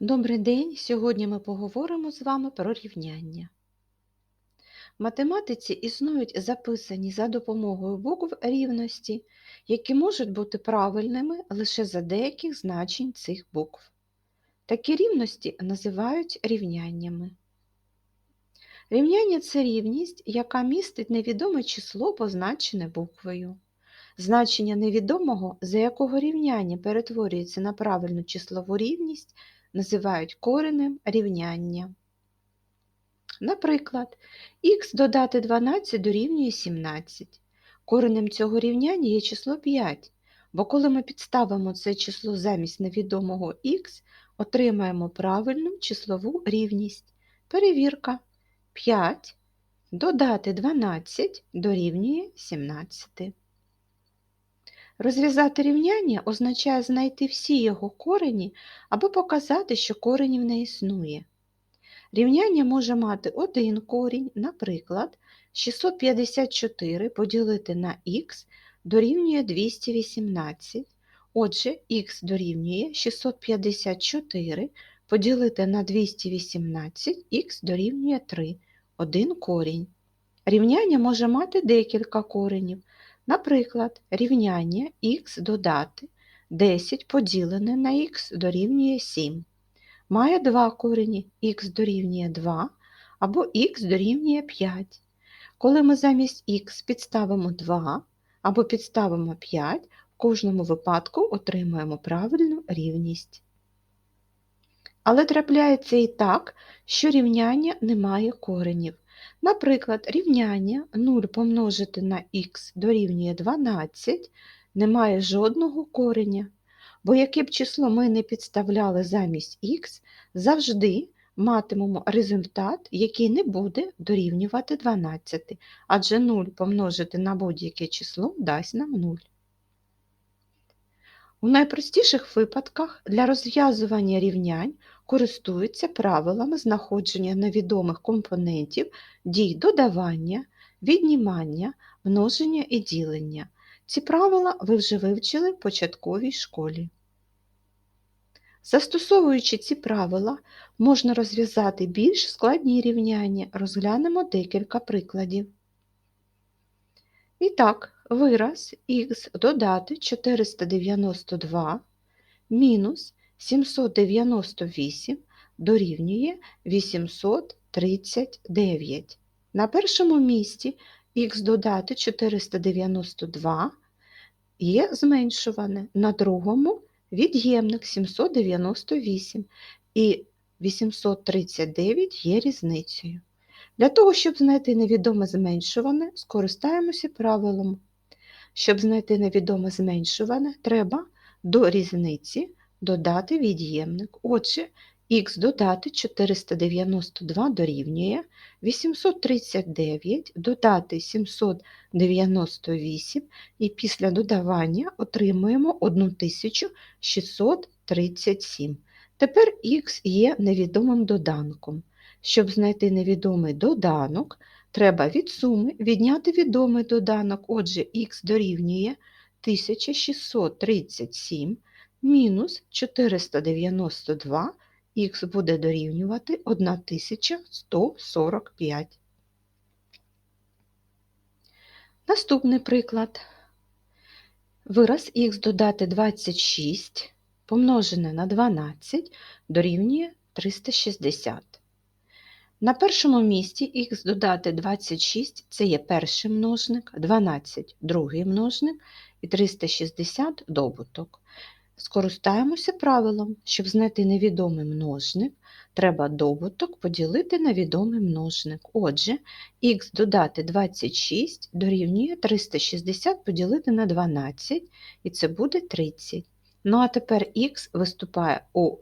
Добрий день! Сьогодні ми поговоримо з вами про рівняння. В математиці існують записані за допомогою букв рівності, які можуть бути правильними лише за деяких значень цих букв. Такі рівності називають рівняннями. Рівняння це рівність, яка містить невідоме число, позначене буквою. Значення невідомого, за якого рівняння перетворюється на правильну числову рівність, називають коренем рівняння. Наприклад, х додати 12 дорівнює 17. Коренем цього рівняння є число 5, бо коли ми підставимо це число замість невідомого х, отримаємо правильну числову рівність. Перевірка. 5 додати 12 дорівнює 17. Розв'язати рівняння означає знайти всі його корені або показати, що коренів не існує. Рівняння може мати один корінь, наприклад, 654 поділити на х дорівнює 218. Отже, х дорівнює 654 поділити на 218, х дорівнює 3, один корінь. Рівняння може мати декілька коренів. Наприклад, рівняння х додати 10 поділене на х дорівнює 7. Має два корені х дорівнює 2 або х дорівнює 5. Коли ми замість х підставимо 2 або підставимо 5, в кожному випадку отримаємо правильну рівність. Але трапляється і так, що рівняння не має коренів. Наприклад, рівняння 0 помножити на х дорівнює 12 не має жодного кореня, бо яке б число ми не підставляли замість х, завжди матимемо результат, який не буде дорівнювати 12, адже 0 помножити на будь-яке число дасть нам 0. У найпростіших випадках для розв'язування рівнянь користуються правилами знаходження невідомих компонентів дій додавання, віднімання, множення і ділення. Ці правила ви вже вивчили в початковій школі. Застосовуючи ці правила, можна розв'язати більш складні рівняння. Розглянемо декілька прикладів. І так, вираз х додати 492 мінус 798 дорівнює 839. На першому місці х додати 492 є зменшуване, на другому від'ємник 798 і 839 є різницею. Для того, щоб знайти невідоме зменшуване, скористаємося правилом. Щоб знайти невідоме зменшуване, треба до різниці додати від'ємник. Отже, х додати 492 дорівнює 839 додати 798 і після додавання отримуємо 1637. Тепер х є невідомим доданком. Щоб знайти невідомий доданок, треба від суми відняти відомий доданок, отже, х дорівнює 1637 мінус 492, х буде дорівнювати 1145. Наступний приклад. Вираз х додати 26 помножене на 12 дорівнює 360. На першому місці х додати 26 це є перший множник, 12 другий множник і 360 добуток. Скористаємося правилом, щоб знайти невідомий множник, треба добуток поділити на відомий множник. Отже, х додати 26 дорівнює 360 поділити на 12, і це буде 30. Ну а тепер х виступає у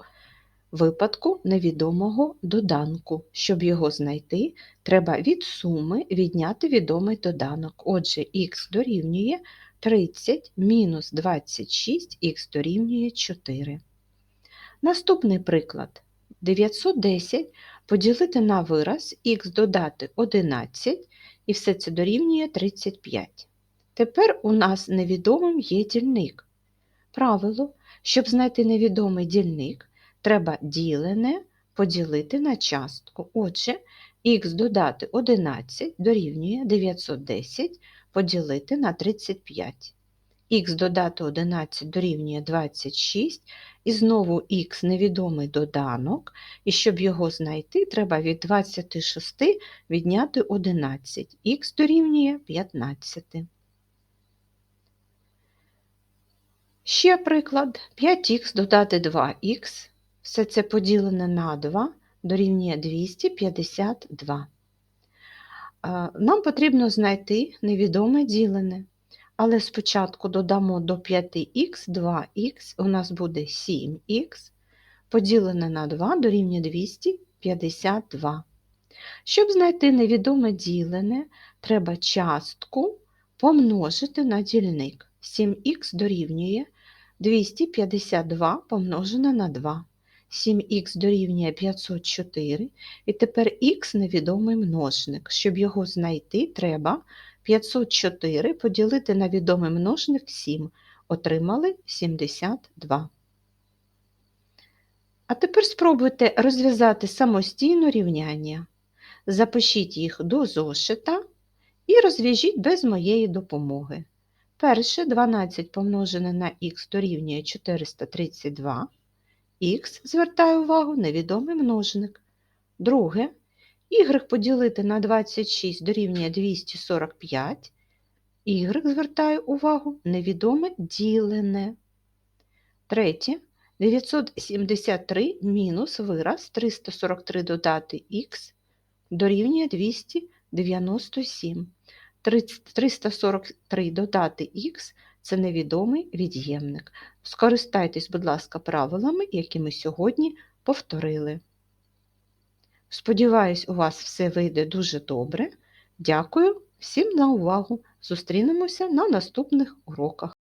випадку невідомого доданку. Щоб його знайти, треба від суми відняти відомий доданок. Отже, х дорівнює 30 мінус 26 х дорівнює 4. Наступний приклад. 910 поділити на вираз х додати 11 і все це дорівнює 35. Тепер у нас невідомим є дільник. Правило, щоб знайти невідомий дільник, треба ділене поділити на частку. Отже, х додати 11 дорівнює 910 поділити на 35. Х додати 11 дорівнює 26, і знову х невідомий доданок, і щоб його знайти, треба від 26 відняти 11. Х дорівнює 15. Ще приклад. 5х додати 2х, все це поділене на 2, дорівнює 252. Нам потрібно знайти невідоме ділене. Але спочатку додамо до 5х 2х, у нас буде 7х, поділене на 2 дорівнює 252. Щоб знайти невідоме ділене, треба частку помножити на дільник. 7х дорівнює 252 помножене на 2. 7х дорівнює 504, і тепер х невідомий множник. Щоб його знайти, треба 504 поділити на відомий множник 7. Отримали 72. А тепер спробуйте розв'язати самостійно рівняння. Запишіть їх до зошита і розв'яжіть без моєї допомоги. Перше 12 помножене на х дорівнює 432. Х, звертаю увагу, невідомий множник. Друге y поділити на 26 дорівнює 245. Y, звертаю увагу, невідоме ділене. Третє. 973 мінус вираз 343 додати х дорівнює 297. 343 додати х це невідомий від'ємник. Скористайтесь, будь ласка, правилами, які ми сьогодні повторили. Сподіваюсь, у вас все вийде дуже добре. Дякую всім за увагу. Зустрінемося на наступних уроках.